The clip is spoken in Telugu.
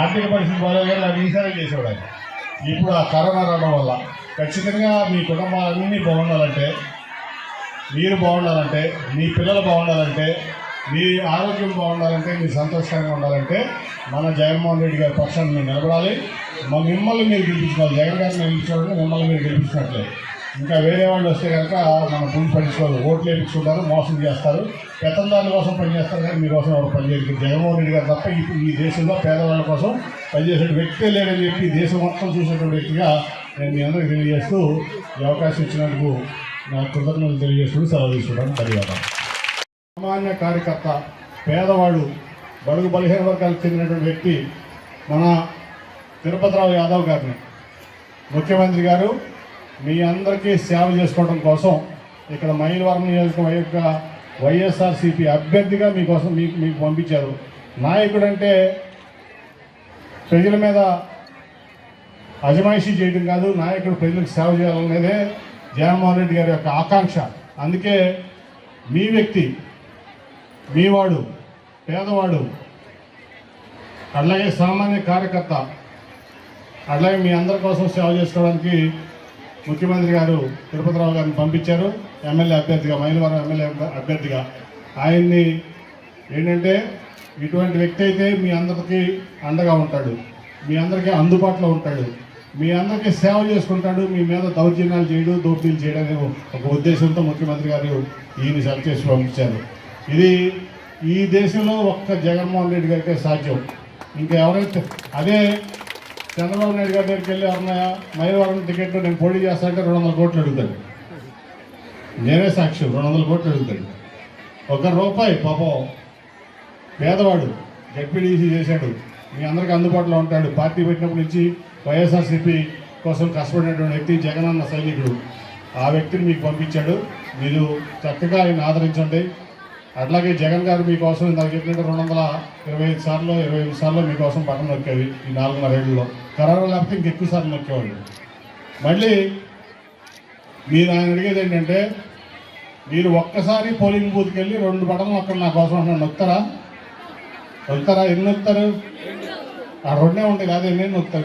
ఆర్థిక పరిస్థితి బాగాలేదు అది ఈసారి చేసేవాడు. ఆయన ఇప్పుడు ఆ కరోనా రావడం వల్ల ఖచ్చితంగా మీ కుటుంబాలన్నీ బాగుండాలంటే మీరు బాగుండాలంటే మీ పిల్లలు బాగుండాలంటే మీ ఆరోగ్యం బాగుండాలంటే మీ సంతోషంగా ఉండాలంటే మన జగన్మోహన్ రెడ్డి గారి పక్షాన్ని మీరు నిలబడాలి. మా మిమ్మల్ని మీరు గెలిపించుకోవాలి. జగన్ గారిని గెలిపించుకోవాలి మిమ్మల్ని మీరు గెలిపించినట్లే. ఇంకా వేరే వాళ్ళు వస్తే కనుక మన భూమి పట్టించుకోవాలి. ఓట్లు వేయించుకుంటారు మోసం చేస్తారు. పెత్తందారుల కోసం పనిచేస్తారు కానీ మీకోసం ఎవరు పనిచేయరు జగన్మోహన్ రెడ్డి గారు తప్ప ఇప్పుడు ఈ దేశంలో పేదవాళ్ళ కోసం పనిచేసే వ్యక్తే లేడని చెప్పి దేశం మొత్తం చూసేటువంటి వ్యక్తిగా నేను మీ అందరికీ తెలియజేస్తూ ఈ అవకాశం ఇచ్చినందుకు నా కృతజ్ఞతలు తెలియజేస్తూ సెలవు తీసుకుంటాను. ధన్యవాదాలు. సామాన్య కార్యకర్త పేదవాడు బడుగు బలహీన వర్గాలకు చెందినటువంటి వ్యక్తి మన తిరుపతిరావు యాదవ్ గారిని ముఖ్యమంత్రి గారు మీ అందరికీ సేవ చేసుకోవడం కోసం ఇక్కడ మైలవరం నియోజకవర్గం యొక్క వైఎస్ఆర్సీపీ అభ్యర్థిగా మీకోసం మీకు మీకు పంపించారు. నాయకుడు అంటే ప్రజల మీద అజమాయిషీ చేయడం కాదు నాయకుడు ప్రజలకు సేవ చేయాలనేదే జగన్మోహన్ రెడ్డి గారి యొక్క ఆకాంక్ష. అందుకే మీ వ్యక్తి మీవాడు పేదవాడు అట్లాగే సామాన్య కార్యకర్త అట్లాగే మీ అందరి కోసం సేవ చేసుకోవడానికి ముఖ్యమంత్రి గారు తిరుపతిరావు గారిని పంపించారు. ఎమ్మెల్యే అభ్యర్థిగా మైలవరం ఎమ్మెల్యే అభ్యర్థిగా. ఆయన్ని ఏంటంటే ఇటువంటి వ్యక్తి అయితే మీ అందరికీ అండగా ఉంటాడు. మీ అందరికీ అందుబాటులో ఉంటాడు. మీ అందరికీ సేవ చేసుకుంటాడు. మీ మీద దౌర్జన్యాలు చేయడు దోపిడీలు చేయడం అనే ఒక ఉద్దేశంతో ముఖ్యమంత్రి గారు ఈయన సెలెక్ట్ చేసి పంపించారు. ఇది ఈ దేశంలో ఒక్క జగన్మోహన్ రెడ్డి గారికే సాధ్యం. ఇంకా ఎవరైతే అదే చంద్రబాబు నాయుడు గారి దగ్గరికి వెళ్ళి అన్నయ్య మైలవరం టికెట్ నేను పోటీ చేస్తానంటే రెండు వందల కోట్లు అడుగుతాడు. నేనే సాక్షి రెండు వందల కోట్లు అడుగుతాడు. ఒక రూపాయి పాపం పేదవాడు జడ్పీడీసీ చేశాడు. మీ అందరికీ అందుబాటులో ఉంటాడు. పార్టీ పెట్టినప్పటి నుంచి వైఎస్ఆర్సీపీ కోసం కష్టపడినటువంటి వ్యక్తి జగనన్న సైనికుడు. ఆ వ్యక్తిని మీకు పంపించాడు. మీరు చక్కగా ఆయన ఆదరించండి. అట్లాగే జగన్ గారు మీకోసం ఇందాక చెప్పినట్టు రెండు వందల ఇరవై ఐదు సార్లు ఇరవై ఐదు సార్లు మీకోసం పక్కన నొక్కేది ఈ నాలుగున్నర ఏళ్ళలో కరోనా లేకపోతే ఇంకెక్కువ సార్లు నొక్కేవాళ్ళు. మళ్ళీ మీరు ఆయన అడిగేది ఏంటంటే మీరు ఒక్కసారి పోలింగ్ బూత్కి వెళ్ళి రెండు బటన్లు అక్కడ నా కోసం అంటున్నాను నొక్కుతారా నొక్కుతారా ఎన్ని నొక్కుతారు ఆ రెండే ఉంటాయి కాదు ఎన్ని నొక్కుతారు